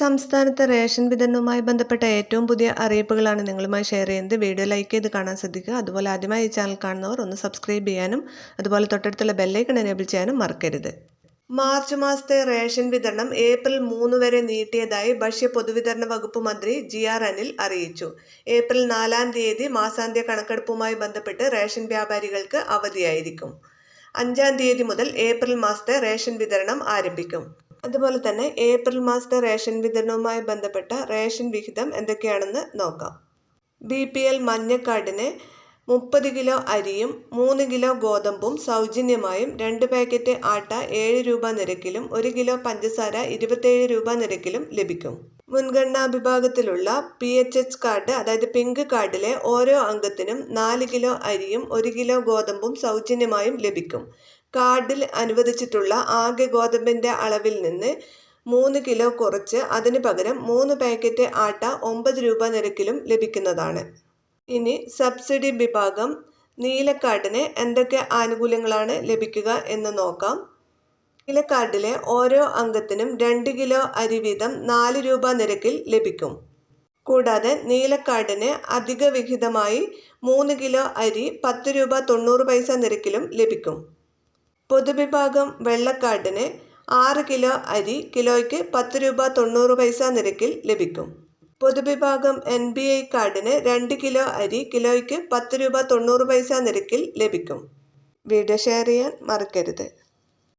സംസ്ഥാനത്തെ റേഷൻ വിതരണവുമായി ബന്ധപ്പെട്ട ഏറ്റവും പുതിയ അറിയിപ്പുകളാണ് നിങ്ങളുമായി ഷെയർ ചെയ്യുന്നത്. വീഡിയോ ലൈക്ക് ചെയ്ത് കാണാൻ ശ്രദ്ധിക്കുക. അതുപോലെ ആദ്യമായി ഈ ചാനൽ കാണുന്നവർ ഒന്ന് സബ്സ്ക്രൈബ് ചെയ്യാനും അതുപോലെ തൊട്ടടുത്തുള്ള ബെല്ലൈക്കൺ എനേബിൾ ചെയ്യാനും മറക്കരുത്. മാർച്ച് മാസത്തെ റേഷൻ വിതരണം ഏപ്രിൽ മൂന്ന് വരെ നീട്ടിയതായി ഭക്ഷ്യ പൊതുവിതരണ വകുപ്പ് മന്ത്രി ജി ആർ അനിൽ അറിയിച്ചു. ഏപ്രിൽ നാലാം തീയതി മാസാന്ത്യ കണക്കെടുപ്പുമായി ബന്ധപ്പെട്ട് റേഷൻ വ്യാപാരികൾക്ക് അവധിയായിരിക്കും. അഞ്ചാം തീയതി മുതൽ ഏപ്രിൽ മാസത്തെ റേഷൻ വിതരണം ആരംഭിക്കും. അതുപോലെ തന്നെ ഏപ്രിൽ മാസത്തെ റേഷൻ വിതരണവുമായി ബന്ധപ്പെട്ട റേഷൻ വിഹിതം എന്തൊക്കെയാണെന്ന് നോക്കാം. ബി പി എൽ മഞ്ഞക്കാടിന് മുപ്പത് കിലോ അരിയും മൂന്ന് കിലോ ഗോതമ്പും സൗജന്യമായും രണ്ട് പാക്കറ്റ് ആട്ട ഏഴ് രൂപ നിരക്കിലും ഒരു കിലോ പഞ്ചസാര ഇരുപത്തേഴ് രൂപ നിരക്കിലും ലഭിക്കും. മുൻഗണനാ വിഭാഗത്തിലുള്ള പി എച്ച് എച്ച് കാർഡ് അതായത് പിങ്ക് കാർഡിലെ ഓരോ അംഗത്തിനും നാല് കിലോ അരിയും ഒരു കിലോ ഗോതമ്പും സൗജന്യമായും ലഭിക്കും. കാർഡിൽ അനുവദിച്ചിട്ടുള്ള ആകെ ഗോതമ്പിന്റെ അളവിൽ നിന്ന് മൂന്ന് കിലോ കുറച്ച് അതിന് പകരം മൂന്ന് പാക്കറ്റ് ആട്ട ഒമ്പത് രൂപ നിരക്കിലും ലഭിക്കുന്നതാണ്. ഇനി സബ്സിഡി വിഭാഗം നീലക്കാർഡിന് എന്തൊക്കെ ആനുകൂല്യങ്ങളാണ് ലഭിക്കുക എന്ന് നോക്കാം. നീലക്കാർഡിലെ ഓരോ അംഗത്തിനും രണ്ട് കിലോ അരി വീതം നാല് രൂപ നിരക്കിൽ ലഭിക്കും. കൂടാതെ നീലക്കാർഡിന് അധിക വിഹിതമായി മൂന്ന് കിലോ അരി പത്ത് രൂപ തൊണ്ണൂറ് പൈസ നിരക്കിലും ലഭിക്കും. പൊതുവിഭാഗം വെള്ളക്കാടിന് ആറ് കിലോ അരി കിലോയ്ക്ക് പത്ത് രൂപ തൊണ്ണൂറ് പൈസ നിരക്കിൽ ലഭിക്കും. പൊതുവിഭാഗം എൻ ബി ഐ കാർഡിന് രണ്ട് കിലോ അരി കിലോയ്ക്ക് പത്ത് രൂപ തൊണ്ണൂറ് പൈസ നിരക്കിൽ ലഭിക്കും. വീഡിയോ ഷെയർ ചെയ്യാൻ മറക്കരുത്.